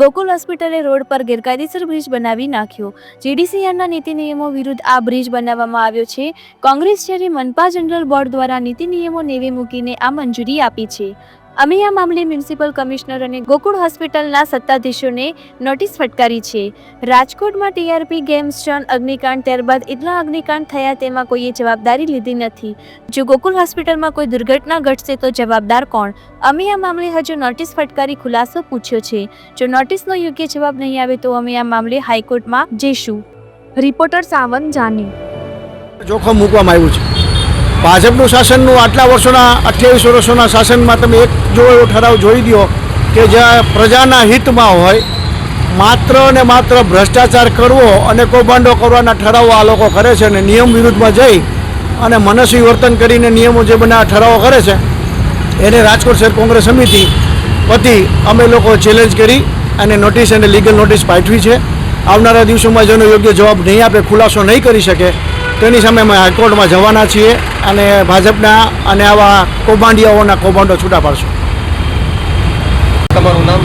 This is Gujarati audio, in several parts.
ગોકુલ હોસ્પિટલે રોડ પર ગેરકાયદેસર બ્રિજ બનાવી નાખ્યો. જીડીસીઆરના નીતિ નિયમો વિરુદ્ધ આ બ્રિજ બનાવવામાં આવ્યો છે. કોંગ્રેસ જ્યારે મનપા જનરલ બોર્ડ દ્વારા નીતિ નિયમો નેવે મૂકીને આ મંજૂરી આપી છે. અમે આ મામલે મ્યુનિસિપલ કમિશનર અને ગોકુળ હોસ્પિટલના સત્તાધીશોને નોટિસ ફટકારી છે. રાજકોટમાં ટીઆરપી ગેમ્સ ઝોન અગ્નિકાંડ ત્યારબાદ એટલા અગ્નિકાંડ થયા તેમાં કોઈએ જવાબદારી લીધી નથી. જો ગોકુળ હોસ્પિટલમાં કોઈ દુર્ઘટના ઘટશે તો જવાબદાર કોણ? અમે આ મામલે હજુ નોટિસ ફટકારી ખુલાસો પૂછ્યો છે. જો નોટિસનો યોગ્ય જવાબ નહીં આવે તો અમે આ મામલે હાઈકોર્ટમાં જઈશું. રિપોર્ટર સાવંત જાની. જોખમ મૂકવામાં આવ્યું છે. ભાજપનું શાસનનું આટલા વર્ષોના, અઠ્યાવીસ વર્ષોના શાસનમાં તમે એક જો એવો ઠરાવ જોઈ દો કે જ્યાં પ્રજાના હિતમાં હોય, માત્ર ને માત્ર ભ્રષ્ટાચાર કરવો અને કૌભાંડો કરવાના ઠરાવો આ લોકો કરે છે અને નિયમ વિરુદ્ધમાં જઈ અને મનસ્વી વર્તન કરીને નિયમો જે બધા ઠરાવો કરે છે. એને રાજકોટ શહેર કોંગ્રેસ સમિતિ વતી અમે લોકો ચેલેન્જ કરી અને નોટિસ અને લીગલ નોટિસ પાઠવી છે. આવનારા દિવસોમાં જેનો યોગ્ય જવાબ નહીં આપે, ખુલાસો નહીં કરી શકે. તેની સામે અમે હાઈકોર્ટમાં જવાના છીએ અને ભાજપના અને આવા કૌભાંડિયાઓના કૌભાંડો છૂટા પાડશું. તમારું નામ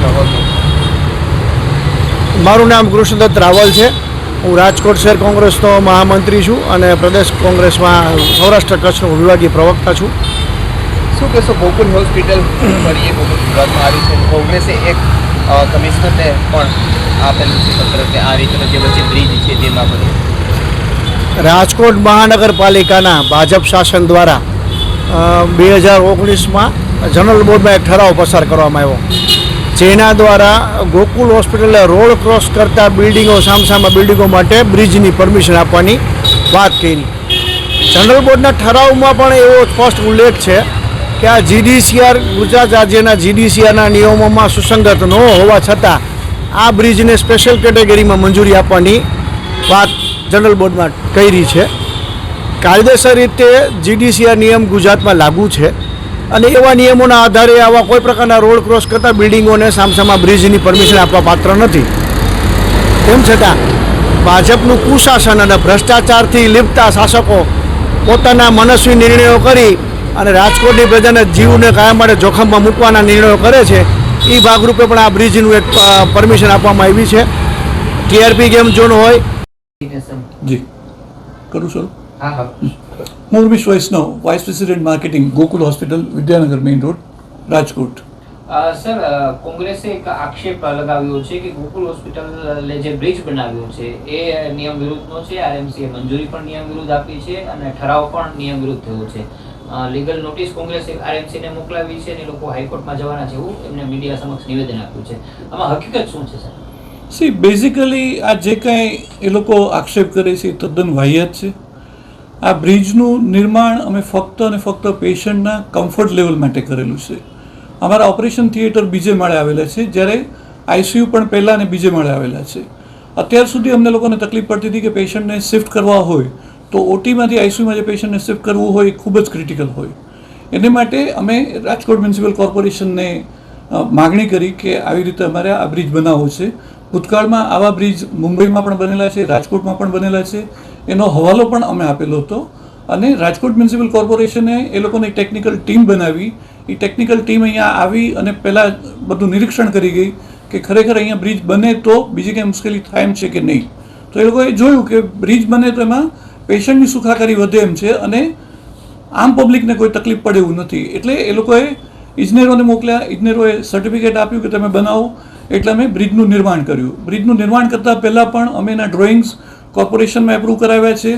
મારું નામ કૃષ્ણદત્ત રાવલ છે. હું રાજકોટ શહેર કોંગ્રેસનો મહામંત્રી છું અને પ્રદેશ કોંગ્રેસમાં સૌરાષ્ટ્ર કચ્છનો વિભાગીય પ્રવક્તા છું. શું કહેશો ગોકુલ હોસ્પિટલ ફરી એક વખત સુરતમાં આવી છે. કોંગ્રેસે એક કમિશનરને પણ આપેલું છે પત્ર કે આ રીતનો જે વચ્ચે બ્રિજ છે તે બધું રાજકોટ મહાનગરપાલિકાના ભાજપ શાસન દ્વારા બે હજાર ઓગણીસમાં જનરલ બોર્ડમાં એક ઠરાવ પસાર કરવામાં આવ્યો. જેના દ્વારા ગોકુલ હોસ્પિટલે રોડ ક્રોસ કરતા બિલ્ડિંગો, સામસામા બિલ્ડિંગો માટે બ્રિજની પરમિશન આપવાની વાત કરી. જનરલ બોર્ડના ઠરાવમાં પણ એવો સ્પષ્ટ ઉલ્લેખ છે કે આ જીડીસીઆર ગુજરાત રાજ્યના જીડીસીઆરના નિયમોમાં સુસંગત ન હોવા છતાં આ બ્રિજને સ્પેશિયલ કેટેગરીમાં મંજૂરી આપવાની વાત જનરલ બોર્ડમાં કરી છે. કાયદેસર રીતે જીડીસીઆર નિયમ ગુજરાતમાં લાગુ છે અને એવા નિયમોના આધારે આવા કોઈ પ્રકારના રોડ ક્રોસ કરતા બિલ્ડિંગોને સામસામા બ્રિજની પરમિશન આપવા પાત્ર નથી. તેમ છતાં ભાજપનું કુશાસન અને ભ્રષ્ટાચારથી લીપતા શાસકો પોતાના મનસ્વી નિર્ણયો કરી અને રાજકોટની પ્રજાના જીવને કાયમ માટે જોખમમાં મૂકવાના નિર્ણયો કરે છે એ ભાગરૂપે પણ આ બ્રિજનું એક પરમિશન આપવામાં આવી છે. ટીઆરપી ગેમ ઝોન હોય. જી. કરું સર હા Urmish Vaishnav vice president marketing Gokul hospital Vidyanagar main road Rajkot. Sir કોંગ્રેસે એક આક્ષેપ લગાવ્યો છે કે ગોકુલ હોસ્પિટલ જે બ્રિજ બનાવ્યો છે એ નિયમ વિરુદ્ધનો છે આરએમસીએ મંજૂરી પણ નિયમ વિરુદ્ધ આપી છે અને ઠરાવ પણ નિયમ વિરુદ્ધ થયો છે. લીગલ નોટિસ કોંગ્રેસે આરએમસીને મોકલાવી છે અને એ લોકો હાઈકોર્ટમાં જવાના છે એવું એમને મીડિયા સમક્ષ નિવેદન આપ્યું છે. આમાં હકીકત શું છે સર? સી બેઝિકલી આ જે કાંઈ એ લોકો આક્ષેપ કરે છે, એ તદ્દન વાહિયાત છે. આ બ્રિજનું નિર્માણ અમે ફક્ત અને ફક્ત પેશન્ટના કમ્ફર્ટ લેવલ માટે કરેલું છે. અમારા ઓપરેશન થિયેટર બીજે માળે આવેલા છે, જ્યારે આઈસીયુ પણ પહેલાં અને બીજે માળે આવેલા છે. અત્યાર સુધી અમને લોકોને તકલીફ પડતી હતી કે પેશન્ટને શિફ્ટ કરવા હોય, તો ઓટીમાંથી આઈસીયુમાં જે પેશન્ટને શિફ્ટ કરવું હોય, એ ખૂબ જ ક્રિટિકલ હોય. એને માટે અમે રાજકોટ મ્યુનિસિપલ કોર્પોરેશનને માગણી કરી કે આવી રીતે અમારે આ બ્રિજ બનાવવો છે. ભૂતકાળમાં આવા બ્રિજ મુંબઈમાં પણ બનેલા છે, રાજકોટમાં પણ બનેલા છે. એનો હવાલો પણ અમે આપેલો હતો અને રાજકોટ મ્યુનિસિપલ કોર્પોરેશને એ લોકોની ટેકનિકલ ટીમ બનાવી. એ ટેકનિકલ ટીમ અહીંયા આવી અને પહેલાં બધું નિરીક્ષણ કરી ગઈ કે ખરેખર અહીંયા બ્રિજ બને તો બીજી કંઈ મુશ્કેલી થાય એમ છે કે નહીં. તો એ લોકોએ જોયું કે બ્રિજ બને તો એમાં પેશન્ટની સુખાકારી વધે એમ છે અને આમ પબ્લિકને કોઈ તકલીફ પડે એવું નથી. એટલે એ લોકોએ ઇજનેરોને મોકલ્યા. ઇજનેરોએ સર્ટિફિકેટ આપ્યું કે તમે બનાવો. એટલે અમે બ્રિજનું નિર્માણ કર્યું. બ્રિજનું નિર્માણ કરતાં પહેલાં પણ અમે એના ડ્રોઈંગ્સ કોર્પોરેશનમાં એપ્રૂવ કરાવ્યા છે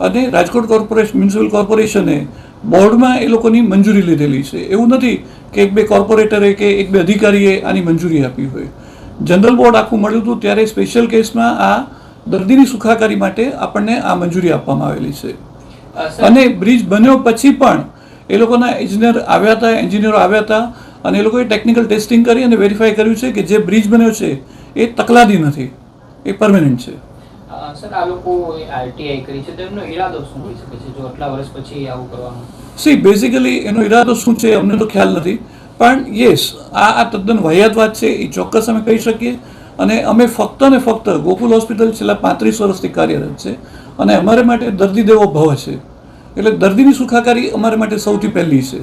અને રાજકોટ કોર્પોરેશન મ્યુનિસિપલ કોર્પોરેશને બોર્ડમાં એ લોકોની મંજૂરી લીધેલી છે. એવું નથી કે એક બે કોર્પોરેટરે કે એક બે અધિકારીએ આની મંજૂરી આપી હોય. જનરલ બોર્ડ આખું મળ્યું હતું ત્યારે સ્પેશિયલ કેસમાં આ દર્દીની સુખાકારી માટે આપણને આ મંજૂરી આપવામાં આવેલી છે. અને બ્રિજ બન્યો પછી પણ એ લોકોના ઇજનેર આવ્યા હતા એન્જિનિયરો આવ્યા હતા અને એ લોકોએ ટેકનિકલ ટેસ્ટિંગ કરી અને વેરીફાઈ કર્યું છે કે જે બ્રિજ બન્યો છે એ તકલાદી નથી. એ પરમેનન્ટ છે. સર આ લોકો આરટીઆઈ કરી છે તો ઈરાદો શું હોઈ શકે છે? જો આટલા વર્ષ પછી આવું કરવાનું. સી બેઝિકલી એનો ઈરાદો શું છે અમને તો ખ્યાલ નથી. પણ યસ આ આ તદ્દન વાહિયાત વાત છે એ ચોક્કસ અમે કહી શકીએ. અને અમે ફક્ત ને ફક્ત ગોકુલ હોસ્પિટલ છેલ્લા પાંત્રીસ વર્ષથી કાર્યરત છે. અને અમારે માટે દર્દી દેવો ભવ છે. એટલે દર્દીની સુખાકારી અમારે માટે સૌથી પહેલી છે.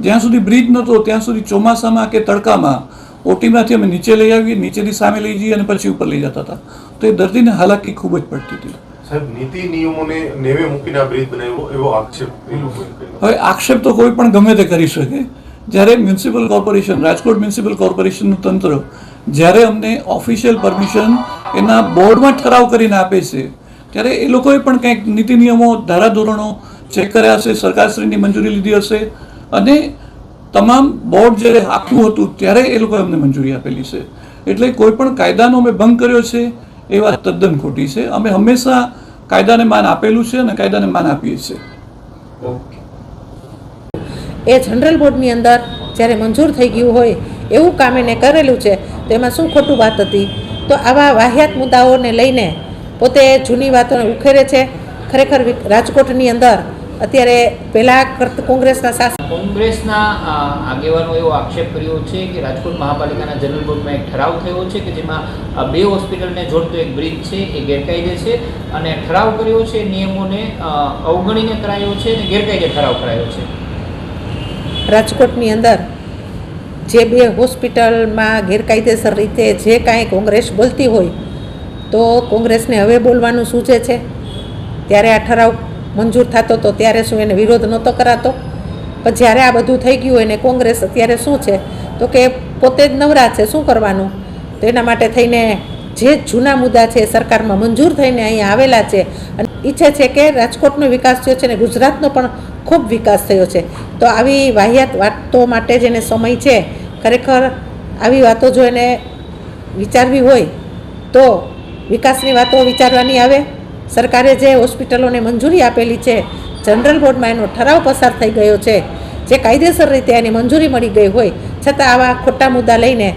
જ્યાં સુધી બ્રિજ નહોતો ત્યાં સુધી ચોમાસામાં કે તડકામાં ઓટીમાંથી અમે નીચે લઈ આવીએ નીચેની સામે લઈ જઈએ અને પછી ઉપર લઈ જતા હતા. તો એ દર્દીને હાલાકી ખૂબ જ પડતી હતી. સાહેબ નીતિ નિયમોને નેવે મૂકીને આ બ્રિજ બનાવ્યો એવો આક્ષેપ હવે આક્ષેપ તો કોઈ પણ ગમે તે કરી શકે. જ્યારે મ્યુનિસિપલ કોર્પોરેશન રાજકોટ મ્યુનિસિપલ કોર્પોરેશનનું તંત્ર જ્યારે અમને ઓફિશિયલ પરમિશન એના બોર્ડમાં ઠરાવ કરીને આપે છે ત્યારે એ લોકોએ પણ કંઈક નીતિ નિયમો ધારાધોરણો ચેક કર્યા હશે સરકારશ્રીની મંજૂરી લીધી હશે અને તમામ બોર્ડ જ્યારે આખું હતું, ત્યારે એ લોકોએ અમને મંજૂરી આપેલી છે. એટલે કોઈ પણ કાયદાનો અમે ભંગ કર્યો છે, એ વાત તદ્દન ખોટી છે. અમે હંમેશા કાયદાને માન આપેલું છે અને કાયદાને માન આપીએ છીએ. એ જનરલ બોર્ડની અંદર જ્યારે મંજૂર થઈ ગયું હોય, એવું કામ એને કરેલું છે, તો એમાં શું ખોટું વાત હતી? તો આવા વાહિયાત મુદ્દાઓને લઈને પોતે જૂની વાતોને ઉખેરે છે. ખરેખર રાજકોટની અંદર અત્યારે પહેલાં કરત કોંગ્રેસના શાસન કોંગ્રેસના આગેવાનો એવો આક્ષેપ કર્યો છે કે રાજકોટ મહાપાલિકાના જનરલ બોર્ડમાં એક ઠરાવ થયો છે કે જેમાં બે હોસ્પિટલને જોડતો એક બ્રિજ છે એ ગેરકાયદે છે અને ઠરાવ કર્યો છે નિયમોને અવગણીને કરાયો છે અને ગેરકાયદે ઠરાવ કરાયો છે. રાજકોટની અંદર જે બે હોસ્પિટલમાં ગેરકાયદેસર રીતે જે કાંઈ કોંગ્રેસ બોલતી હોય તો કોંગ્રેસને હવે બોલવાનું સૂચે છે. ત્યારે આ ઠરાવ મંજૂર થતો તો ત્યારે શું એને વિરોધ નહોતો કરાતો? પણ જ્યારે આ બધું થઈ ગયું હોય ને કોંગ્રેસ અત્યારે શું છે? તો કે પોતે જ નવરા છે, શું કરવાનું? તો એના માટે થઈને જે જૂના મુદ્દા છે સરકારમાં મંજૂર થઈને અહીંયા આવેલા છે. અને ઈચ્છે છે કે રાજકોટનો વિકાસ થયો છે અને ગુજરાતનો પણ ખૂબ વિકાસ થયો છે. તો આવી વાહિયાત વાતો માટે જેને સમય છે, ખરેખર આવી વાતો જો એને વિચારવી હોય તો વિકાસની વાતો વિચારવાની આવે. સરકારે જે હોસ્પિટલોને મંજૂરી આપેલી છે, જનરલ બોર્ડમાં એનો ઠરાવ પસાર થઈ ગયો છે, જે કાયદેસર રીતે એની મંજૂરી મળી ગઈ હોય, છતાં આવા ખોટા મુદ્દા લઈને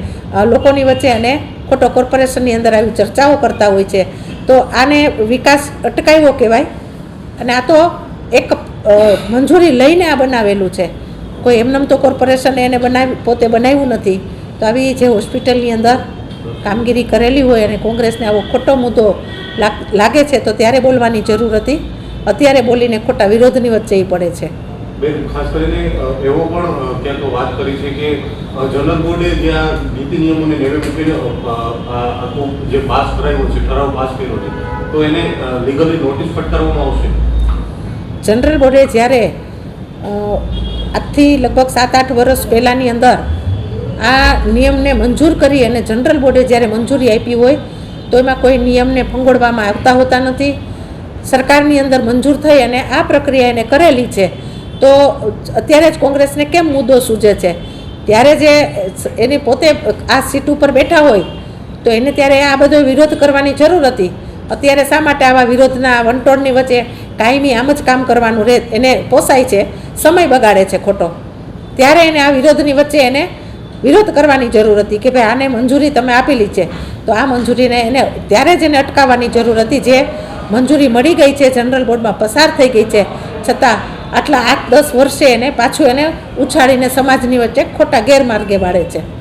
લોકોની વચ્ચે અને ખોટો કોર્પોરેશનની અંદર આવી ચર્ચાઓ કરતા હોય છે. તો આને વિકાસ અટકાવ્યો કહેવાય, અને આ તો એક મંજૂરી લઈને આ બનાવેલું છે. કોઈ એમનેમ તો કોર્પોરેશને એને બનાવી, પોતે બનાવ્યું નથી. તો આવી જે હોસ્પિટલની અંદર કામગીરી કરેલી હોય અને કોંગ્રેસને આવો ખોટો મુદ્દો લાગે છે તો ત્યારે બોલવાની જરૂર હતી. અત્યારે બોલીને ખોટા વિરોધની વચ્ચે પડે છે. બેન ખાસ કરીને એવો પણ ક્યાંક વાત કરી છે કે જનરલ બોર્ડે જ્યાં નીતિ નિયમોને નેવે મૂકીને જે પાસ કરાવ્યો છે ઠરાવ પાસ કર્યો છે તો એને લીગલી નોટિસ ફટકારવામાં આવશે. જનરલ બોર્ડે જ્યારે આજથી લગભગ સાત આઠ વર્ષ પહેલાંની અંદર આ નિયમને મંજૂર કરી અને જનરલ બોર્ડે જ્યારે મંજૂરી આપી હોય, તો એમાં કોઈ નિયમને ફંગોળવામાં આવતા હોતા નથી. સરકારની અંદર મંજૂર થઈ અને આ પ્રક્રિયા એને કરેલી છે, તો અત્યારે જ કોંગ્રેસને કેમ મુદ્દો સૂજે છે? ત્યારે જે એની પોતે આ સીટ ઉપર બેઠા હોય, તો એને ત્યારે આ બધો વિરોધ કરવાની જરૂર હતી. અત્યારે શા માટે આવા વિરોધના વંટોળની વચ્ચે કાયમી આમ જ કામ કરવાનું રહે એને પોસાય છે? સમય બગાડે છે ખોટો. ત્યારે એને આ વિરોધની વચ્ચે એને વિરોધ કરવાની જરૂર હતી કે ભાઈ આને મંજૂરી તમે આપેલી છે. તો આ મંજૂરીને એને ત્યારે જ એને અટકાવવાની જરૂર હતી જે મંજૂરી મળી ગઈ છે, જનરલ બોર્ડમાં પસાર થઈ ગઈ છે. છતાં આટલા આઠ દસ વર્ષે એને પાછું એને ઉછાળીને સમાજની વચ્ચે ખોટા ગેરમાર્ગે વાળે છે.